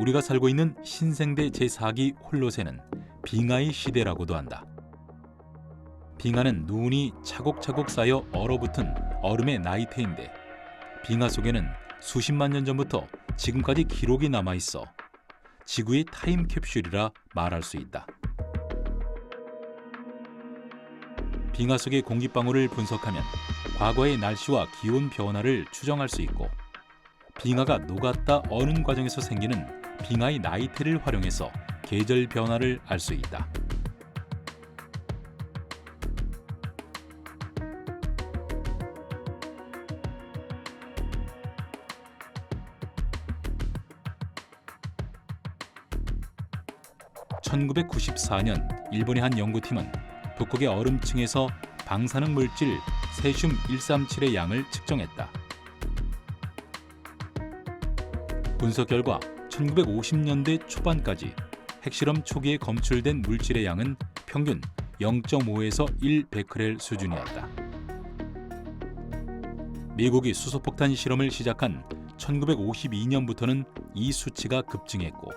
우리가 살고 있는 신생대 제4기 홀로세는 빙하의 시대라고도 한다. 빙하는 눈이 차곡차곡 쌓여 얼어붙은 얼음의 나이테인데 빙하 속에는 수십만 년 전부터 지금까지 기록이 남아 있어 지구의 타임 캡슐이라 말할 수 있다. 빙하 속의 공기방울을 분석하면 과거의 날씨와 기온 변화를 추정할 수 있고 빙하가 녹았다 어는 과정에서 생기는 빙하의 나이테를 활용해서 계절 변화를 알 수 있다. (1994년) 일본의 한 연구팀은 북극의 얼음층에서 방사능 물질 세슘 137의 양을 측정했다. 분석 결과 1950년대 초반까지 핵실험 초기에 검출된 물질의 양은 평균 0.5에서 1 베크렐 수준이었다. 미국이 수소폭탄 실험을 시작한 1952년부터는 이 수치가 급증했고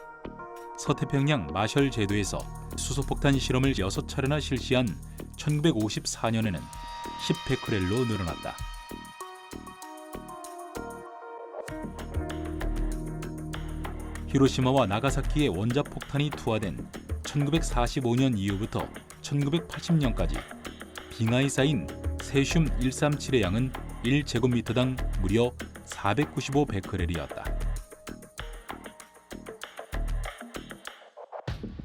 서태평양 마셜 제도에서 수소폭탄 실험을 6차례나 실시한 1954년에는 10 베크렐로 늘어났다. 히로시마와 나가사키의 원자폭탄이 투하된 1945년 이후부터 1980년까지 빙하에 쌓인 세슘 137의 양은 1제곱미터당 무려 495 베크렐이었다.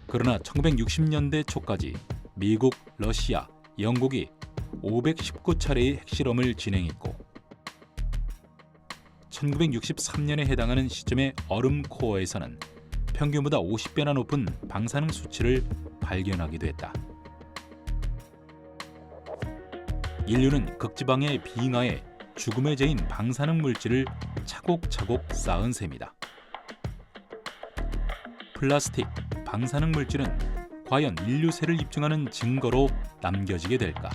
그러나 1960년대 초까지 미국, 러시아, 영국이 519차례의 핵실험을 진행했고 1963년에 해당하는 시점의 얼음 코어에서는 평균보다 50배나 높은 방사능 수치를 발견하기도 했다. 인류는 극지방의 빙하에 죽음의 제인 방사능 물질을 차곡차곡 쌓은 셈이다. 플라스틱, 방사능 물질은 과연 인류세를 입증하는 증거로 남겨지게 될까?